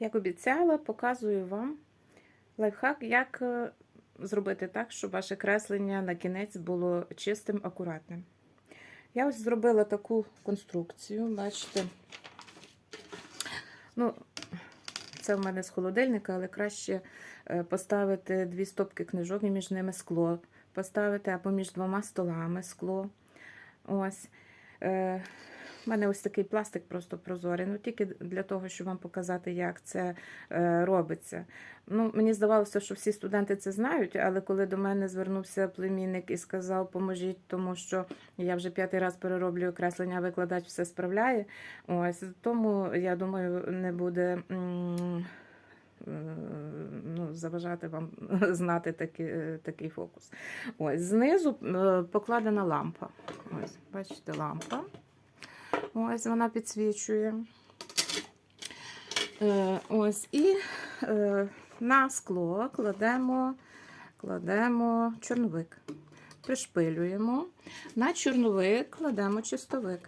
Як обіцяла, показую вам лайфхак, як е, зробити так, щоб ваше креслення на кінець було чистим, акуратним. Я ось зробила таку конструкцію, бачите. Ну, це в мене з холодильника, але краще е, поставити дві стопки книжок і між ними скло. Поставити або між двома столами скло. Ось. У мене ось такий пластик просто прозорий. Ну, тільки для того, щоб вам показати, як це е, робиться. Ну, Мені здавалося, що всі студенти це знають, але коли до мене звернувся племінник і сказав, поможіть, тому що я вже п'ятий раз перероблюю креслення, викладач все справляє. Ось тому я думаю, не буде. е, Ну, заважати вам знати такий, е, такий фокус. Ось, знизу покладена лампа. Ось, бачите, лампа. Ось вона підсвічує. Е, ось, і е, на скло кладемо, кладемо чорновик. Пришпилюємо. На чорновик кладемо чистовик.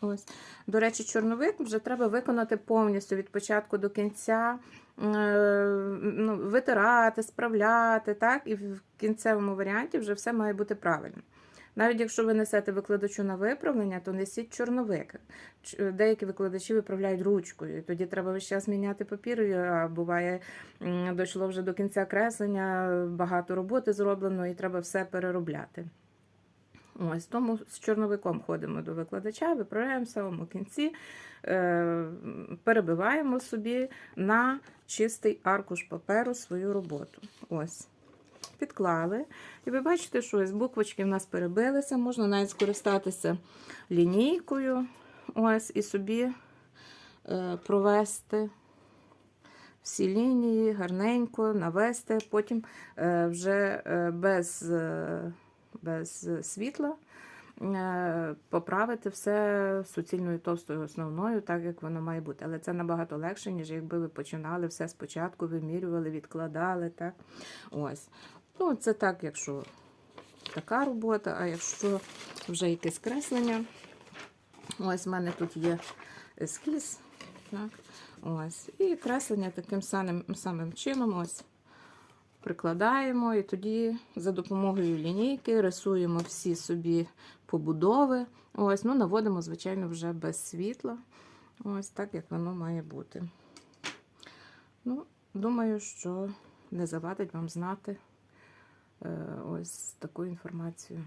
Ось. До речі, чорновик вже треба виконати повністю від початку до кінця, е, ну, витирати, справляти, так? і в кінцевому варіанті вже все має бути правильно. Навіть якщо ви несете викладачу на виправлення, то несіть чорновик. Деякі викладачі виправляють ручкою, і тоді треба весь час міняти папір. А буває, дійшло вже до кінця креслення, багато роботи зроблено, і треба все переробляти. Ось тому з чорновиком ходимо до викладача, виправляємо в самому кінці, е, перебиваємо собі на чистий аркуш паперу свою роботу. Ось. Підклали. І ви бачите, що ось буквочки в нас перебилися, можна навіть скористатися лінійкою. Ось, і собі е, провести всі лінії гарненько, навести, потім е, вже е, без, без світла поправити все суцільною товстою основною, так як воно має бути. Але це набагато легше, ніж якби ви починали все спочатку, вимірювали, відкладали. Так? Ось. Ну, це так, якщо така робота, а якщо вже якесь креслення. Ось в мене тут є ескіз. Так? Ось. І креслення таким самим, самим чином ось прикладаємо, і тоді за допомогою лінійки рисуємо всі собі побудови. Ось, ну, наводимо, звичайно, вже без світла. Ось так, як воно має бути. Ну, думаю, що не завадить вам знати ось таку інформацію.